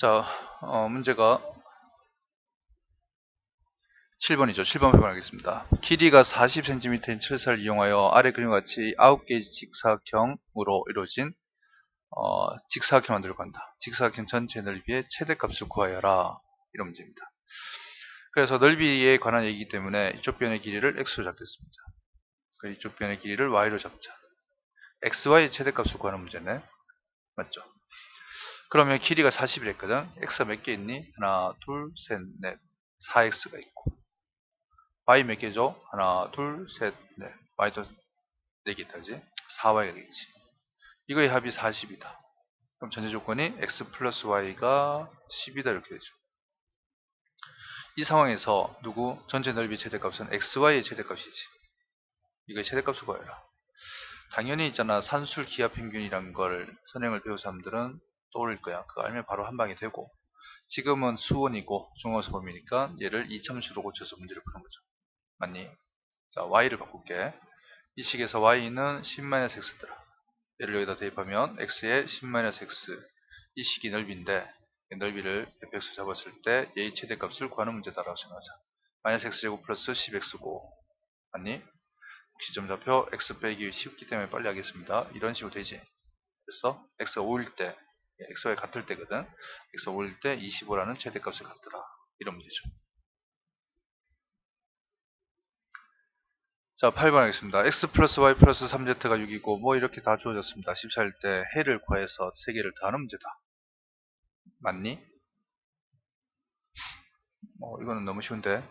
자, 어, 문제가 7번이죠. 7번 해보겠습니다. 길이가 40cm인 철사를 이용하여 아래 그림과 같이 9개의 직사각형으로 이루어진 어, 직사각형 만들고 한다. 직사각형 전체 넓이의 최대값을 구하여라. 이런 문제입니다. 그래서 넓이에 관한 얘기이기 때문에 이쪽 변의 길이를 x로 잡겠습니다. 이쪽 변의 길이를 y로 잡자. xy의 최대값을 구하는 문제네. 맞죠? 그러면 길이가 40이랬거든. x가 몇 개 있니? 하나, 둘, 셋, 넷. 4x가 있고. y 몇 개죠? 하나, 둘, 셋, 넷. y도 4개 있다, 그지? 4y가 되겠지. 이거의 합이 40이다. 그럼 전제 조건이 x 플러스 y가 10이다 이렇게 되죠. 이 상황에서 누구? 전체 넓이 최대값은 xy의 최대값이지. 이거의 최대값을 구해라. 당연히 있잖아 산술 기하 평균이란 걸 선행을 배운 사람들은 떠올릴 거야. 그거 알면 바로 한 방에 되고 지금은 수원이고 중앙에서 범위니까 얘를 이참수로 고쳐서 문제를 푸는 거죠. 맞니? 자 y를 바꿀게. 이 식에서 y는 10-x더라. 얘를 여기다 대입하면 x의 10-x 이 식이 넓이인데 이 넓이를 fx로 잡았을 때 얘의 최대값을 구하는 문제다라고 생각하자. 마이너스 x제곱 플러스 10x고 맞니? 시점좌표 x 빼기 쉽기 때문에 빨리 하겠습니다. 이런 식으로 되지. 그래서 x가 5일 때 x와 같을 때거든. x가 5일 때 25라는 최대값을 갖더라. 이런 문제죠. 자 8번 하겠습니다. x 플러스 y 플러스 3z가 6이고 뭐 이렇게 다 주어졌습니다. 14일 때 해를 구해서 3개를 더하는 문제다. 맞니? 어, 이거는 너무 쉬운데.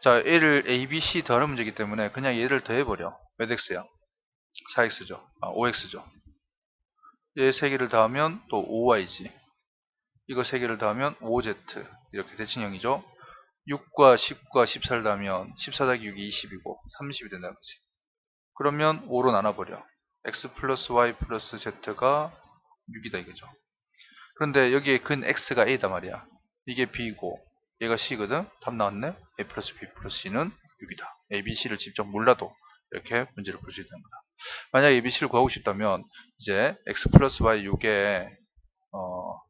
자, 얘를 A, B, C 더하는 문제이기 때문에 그냥 얘를 더해버려. 몇 x야? 4x죠. 아, 5x죠. 얘 3개를 더하면 또 5y지. 이거 3개를 더하면 5z. 이렇게 대칭형이죠. 6과 10과 14를 더하면 14 더하기 6이 20이고 30이 된다는 거지. 그러면 5로 나눠버려. x 플러스 y 플러스 z가 6이다 이거죠. 그런데 여기에 근 x가 a다 말이야. 이게 b이고 얘가 c거든. 답 나왔네. a 플러스 b 플러스 c는 6이다. a, b, c를 직접 몰라도 이렇게 문제를 풀수 있다는 거다. 만약 a, b, c를 구하고 싶다면 이제 x 플러스 y 6에 어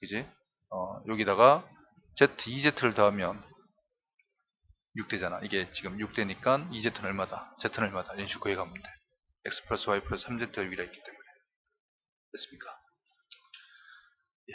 그지? 어 여기다가 z, 2z를 더하면 6되잖아. 이게 지금 6되니까 2z는 얼마다? z는 얼마다? 이런 식으로 구해가면 돼. x 플러스 y 플러스 3z가 6이라 있기 때문에. 됐습니까? 예.